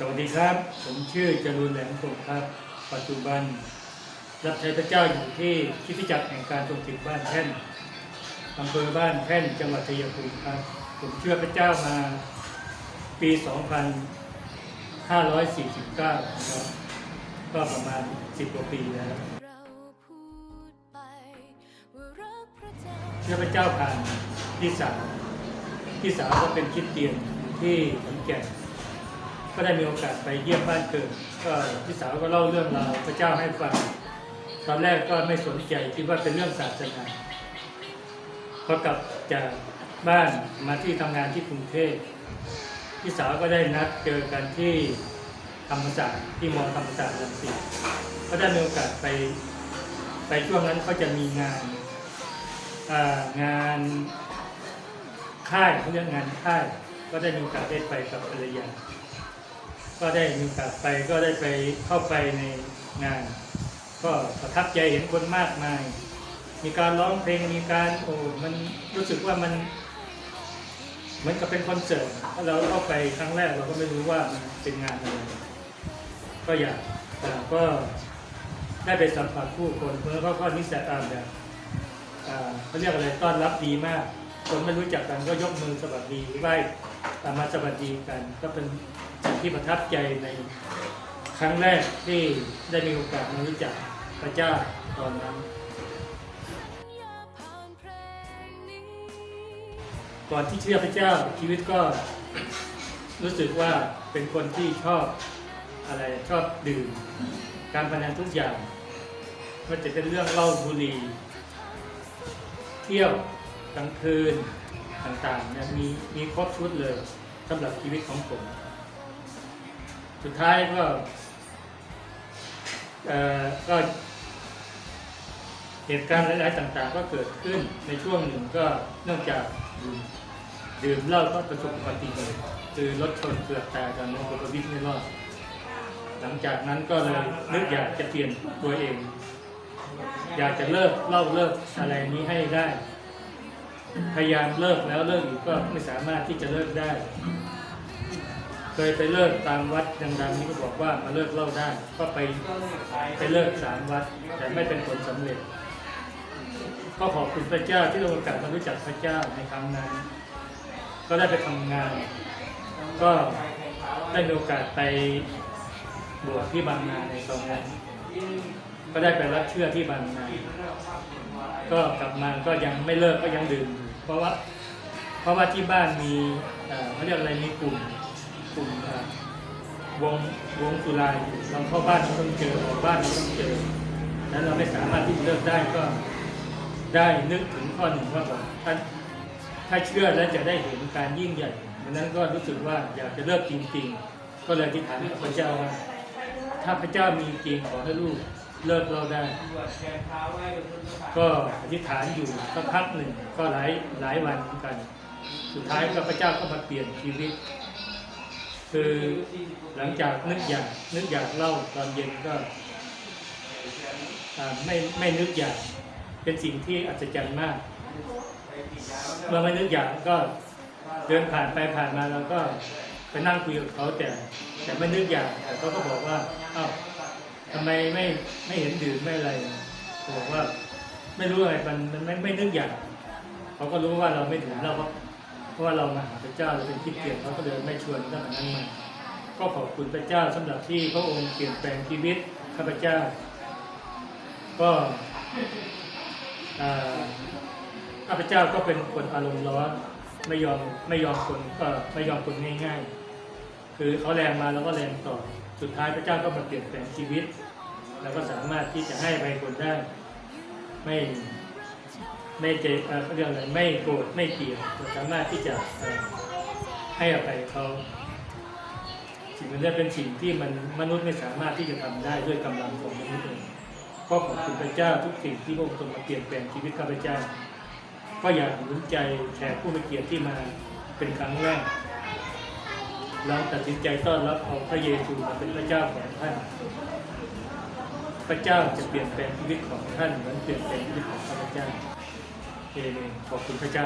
สวัสดีครับ ผมชื่อจรูนแหลมสุขครับ ปัจจุบัน รับใช้พระเจ้าอยู่ที่คริสตจักรแห่งการทรงติดบ้านแท่นอำเภอบ้านแท่นจังหวัดชัยภูมิครับ ผมเชื่อพระเจ้ามาปี 2549ครับก็ประมาณ 10กว่าปีแล้วเชื่อพระเจ้าผ่านพี่สาวพี่สาวก็เป็นคิดเตียนอยู่ที่ขอนแก่น ก็ได้มีโอกาสไปเยี่ยมบ้านเกิดก็พี่สาวก็เล่าเรื่องราวพระเจ้าให้ฟัง ตอนแรกก็ไม่สนใจคิดว่าเป็นเรื่องศาสนาพอกลับจากบ้านมาที่ทำงานที่กรุงเทพพี่สาวก็ได้นัดเจอกันที่ธรรมศาสตร์ที่มอธรรมศาสตร์รังสิตก็ได้มีโอกาสไปไปช่วงนั้นเขาจะมีงานงานค่ายเขาเรียกงานค่าย ก็ได้มีโอกาสได้ไปกับภรรยา ก็ได้มีโอกาสไปก็ได้ไปเข้าไปในงาน ก็ประทับใจเห็นคนมากมาย มีการร้องเพลงมีการโอ้มันรู้สึกว่ามันเหมือนกับเป็นคอนเสิร์ตเราเข้าไปครั้งแรกเราก็ไม่รู้ว่ามันเป็นงานอะไรก็อยากแต่ก็ได้ไปสัมผัสผู้คนเพื่อเขาก็นิสัยตามแบบอ่าเขาเรียกอะไรต้อนรับดีมาก คนไม่รู้จักกันก็ยกมือสวัสดีไหว้ตามมาสวัสดีกัน ก็เป็น ที่ประทับใจในครั้งแรกที่ได้มีโอกาสมารู้จักพระเจ้าตอนนั้น ก่อนที่เชื่อพระเจ้าชีวิตก็รู้สึกว่าเป็นคนที่ชอบอะไรชอบดื่ม การพนันทุกอย่างมันจะเป็นเรื่องเหล้าบุหรี่เที่ยวกลางคืนต่างๆเนี่ยมีมีครบชุดเลยสำหรับชีวิตของผม สุดท้ายก็เอ่อก็เหตุการณ์หลายๆต่างๆ ก็เกิดขึ้นในช่วงหนึ่งก็เนื่องจากดื่มเหล้าก็ประสบอุบัติเหตุคือรถชนเกือบตายตอนนั้นก็วิ่งไม่รอดหลังจากนั้นก็เลยนึกอยากจะเปลี่ยนตัวเอง อยากจะเลิกเหล้าเลิกอะไรนี้ให้ได้ พยายามเลิกแล้วเลิกอีกก็ไม่สามารถที่จะเลิกได้ เคยไปเลิกตามวัดดังๆนี่ก็บอกว่ามาเลิกเล้าได้ ก็ไปไปเลิกสามวัด แต่ไม่เป็นผลสำเร็จ ก็ขอบคุณพระเจ้าที่เราโอกาสมารู้จักพระเจ้าในครั้งนั้น ก็ได้ไปทำงาน ก็ได้มีโอกาสไปบวชที่บางนาในตอนนั้น ก็ได้ไปรับเชื่อที่บางนา ก็กลับมาก็ยังไม่เลิกก็ยังดื่ม เพราะว่าเพราะว่าที่บ้านมีเอ่อเขาเรียกอะไรมีกลุ่มุมวงวงสุรายเราเข้าบ้านเราต้องเจอออกบ้านเราต้องเจอแล้วเราไม่สามารถที่จะเลิกได้ก็ได้นึกถึงข้อหนึ่งว่าแบบถ้าถ้าเชื่อแล้วจะได้เห็นการยิ่งใหญ่ดังนั้นก็รู้สึกว่าอยากจะเลิกจริงๆ ก็เลยอธิษฐานกับพระเจ้าว่าถ้าพระเจ้ามีจริงขอให้ลูกเลิกเราได้ ก็อธิษฐานอยู่สักพักหนึ่งก็หลายหลายวันเหมือนกัน สุดท้ายก็พระเจ้าก็มาเปลี่ยนชีวิต คือหลังจากนึกอยากนึกอยากเล่าตอนเย็นก็ไม่ไม่นึกอยากเป็นสิ่งที่อัศจรรย์มากเมื่อไม่นึกอยากก็เดินผ่านไปผ่านมาเราก็ไปนั่งคุยกับเขาแต่ แต่ไม่นึกอยากแต่เขาก็บอกว่าอ้าวทำไมไม่ไม่เห็นดื่มไม่อะไรบอกว่า ไม่รู้อะไรมันมันไม่ไม่นึกอยากเขาก็รู้ว่าเราไม่ดื่มเราก็ ราะว่าเรามาหาพระเจ้าเราเป็นคิดเกียรเขาก็เลยไม่ชวนตั้งแต่นั้นมาก็ขอบคุณพระเจ้าสำหรับที่พระองค์เปลี่ยนแปลงชีวิตข้าพเจ้า ก็ข้าพเจ้าก็เป็นคนอารมณ์ร้อนไม่ยอมไม่ยอมคนก็ไม่ยอมคนง่ายๆ คือเขาแรงมาแล้วก็แรงต่อสุดท้ายพระเจ้าก็มาเปลี่ยนแปลงชีวิต แล้วก็สามารถที่จะให้ไปคนได้ไม่ ไม่เจเอ่อเขาเรียกอะไรไม่โกรธไม่เกลียดสามารถที่จะให้อภัยเขาสิ่งนี้เป็นสิ่งที่มันมนุษย์ไม่สามารถที่จะทำได้ด้วยกำลังของมนุษย์เองก็ขอบคุณพระเจ้าทุกสิ่งที่พระองค์ทรงมาเปลี่ยนแปลงชีวิตข้าพเจ้า ก็อยากหนุนใจแขกผู้มีเกียรติที่มาเป็นครั้งแรกเราตัดสินใจต้อนรับเอาพระเยซูมาเป็นพระเจ้าของท่าน พระเจ้าจะเปลี่ยนแปลงชีวิตของท่านเหมือนเปลี่ยนแปลงชีวิตของข้าพเจ้า เอเมนขอบคุณพระเจ้า